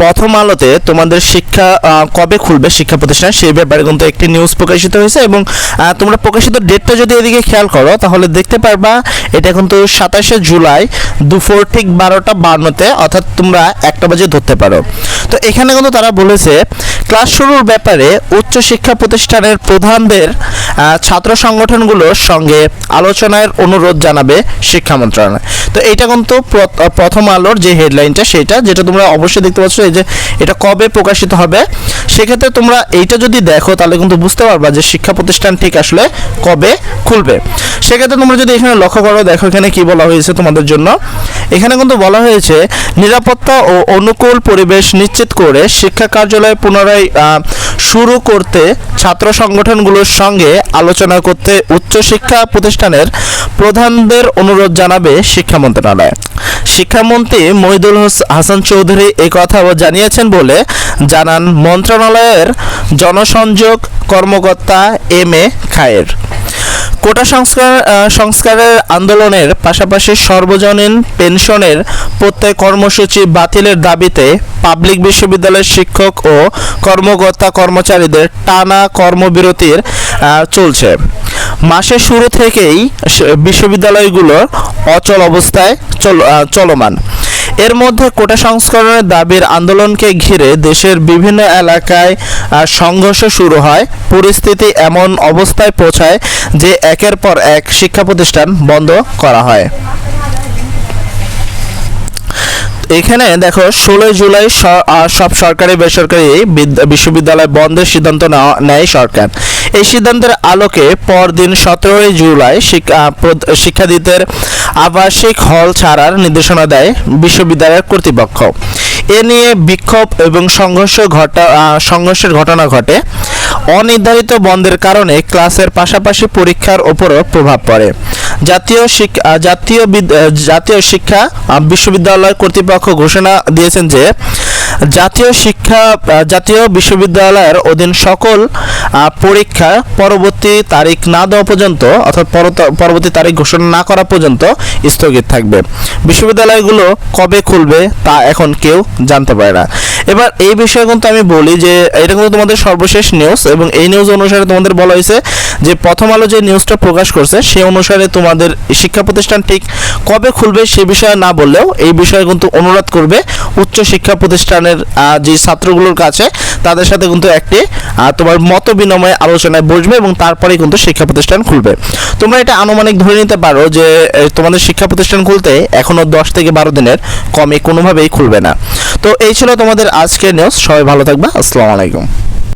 প্রথম আলোতে তোমাদের শিক্ষা কবে খুলবে শিক্ষা প্রতিষ্ঠান, সেই ব্যাপারে কিন্তু একটি নিউজ প্রকাশিত হয়েছে এবং তোমরা প্রকাশিত ডেটটা যদি এদিকে খেয়াল করো, তাহলে দেখতে পারবা এটা কিন্তু সাতাশে জুলাই দুপুর ঠিক বারোটা বান্নতে, অর্থাৎ তোমরা একটা বাজে ধরতে পারো। তো এখানে কিন্তু তারা বলেছে ক্লাস শুরুর ব্যাপারে উচ্চ শিক্ষা প্রতিষ্ঠানের প্রধানদের ছাত্র সংগঠনগুলোর সঙ্গে আলোচনার অনুরোধ জানাবে শিক্ষা মন্ত্রণালয়। তো এটা কিন্তু প্রথম আলোর যে হেডলাইনটা সেটা, যেটা তোমরা অবশ্যই দেখতে পাচ্ছ, এই যে এটা কবে প্রকাশিত হবে, সেক্ষেত্রে তোমরা এইটা যদি দেখো, তাহলে কিন্তু বুঝতে পারবা যে শিক্ষা প্রতিষ্ঠান ঠিক আসলে কবে খুলবে। সেক্ষেত্রে তোমরা যদি এখানে লক্ষ্য করো, দেখো এখানে কি বলা হয়েছে তোমাদের জন্য। এখানে কিন্তু বলা হয়েছে, নিরাপত্তা ও অনুকূল পরিবেশ নিশ্চিত করে শিক্ষা কার্যালয় পুনরায় শুরু করতে ছাত্র সংগঠনগুলোর সঙ্গে আলোচনা করতে উচ্চশিক্ষা প্রতিষ্ঠানের প্রধানদের অনুরোধ জানাবে শিক্ষা মন্ত্রণালয়। শিক্ষামন্ত্রী মহিদুল হাসান চৌধুরী এই কথা জানিয়েছেন বলে জানান মন্ত্রণালয়ের জনসংযোগ কর্মকর্তা এম এ খায়ের। কোটা সংস্কার সংস্কারের আন্দোলনের পাশাপাশি সর্বজনীন পেনশনের প্রত্যয় কর্মসূচি বাতিলের দাবিতে পাবলিক বিশ্ববিদ্যালয়ের শিক্ষক ও কর্মকর্তা কর্মচারীদের টানা কর্মবিরতির চলছে। মাসের শুরু থেকেই বিশ্ববিদ্যালয়গুলোর অচল অবস্থায় চল- চলমান। এর মধ্যে কোটা সংস্করণের দাবির আন্দোলনকে ঘিরে দেশের বিভিন্ন এলাকায় সংঘর্ষ শুরু হয়। পরিস্থিতি এমন অবস্থায় পৌঁছায় যে একের পর এক শিক্ষা প্রতিষ্ঠান বন্ধ করা হয়। এখানে দেখো, ষোলোই জুলাই সব সরকারি, বেসরকারি বিদ- বিশ্ববিদ্যালয় বন্ধের সিদ্ধান্ত নেয় সরকার। এই সিদ্ধান্তের আলোকে পরদিন সতেরোই জুলাই শিক্ষা শিক্ষার্থীদের আবাসিক হল ছাড়ার নির্দেশনা দেয় বিশ্ববিদ্যালয়ের কর্তৃপক্ষ। এ নিয়ে বিক্ষোভ এবং সংঘর্ষ ঘটা সংঘর্ষের ঘটনা ঘটে। অনির্ধারিত বন্ধের কারণে ক্লাসের পাশাপাশি পরীক্ষার ওপরও প্রভাব পড়ে। জাতীয় শিক্ষা জাতীয় জাতীয় শিক্ষা বিশ্ববিদ্যালয় কর্তৃপক্ষ ঘোষণা দিয়েছেন যে জাতীয় শিক্ষা জাতীয় বিশ্ববিদ্যালয়ের অধীন সকল পরীক্ষা পরবর্তী তারিখ না দেওয়া পর্যন্ত, অর্থাৎ পরবর্তী তারিখ ঘোষণা না করা পর্যন্ত স্থগিত থাকবে। বিশ্ববিদ্যালয়গুলো কবে খুলবে তা এখন কেউ জানতে পারে না। এবার এই বিষয়ে কিন্তু আমি বলি যে, এটা কিন্তু তোমাদের সর্বশেষ নিউজ এবং এই নিউজ অনুসারে তোমাদের বলা হয়েছে যে, প্রথম আলো যে নিউজটা প্রকাশ করছে সেই অনুসারে তোমাদের শিক্ষা প্রতিষ্ঠান ঠিক কবে খুলবে সে বিষয়ে না বললেও এই বিষয়ে কিন্তু অনুরোধ করবে উচ্চ শিক্ষা প্রতিষ্ঠানের যে ছাত্রগুলোর কাছে, তাদের সাথে কিন্তু একটি তোমার মত বিনিময়ে আলোচনায় বসবে এবং তারপরে কিন্তু শিক্ষা প্রতিষ্ঠান খুলবে। তোমরা এটা আনুমানিক ধরে নিতে পারো যে তোমাদের শিক্ষা প্রতিষ্ঠান খুলতে এখনও দশ থেকে বারো দিনের, কমে কোনোভাবেই খুলবে না। তো এই ছিল তোমাদের আজকের নিউজ সবাই ভালো থাকবে। আসসালামু আলাইকুম।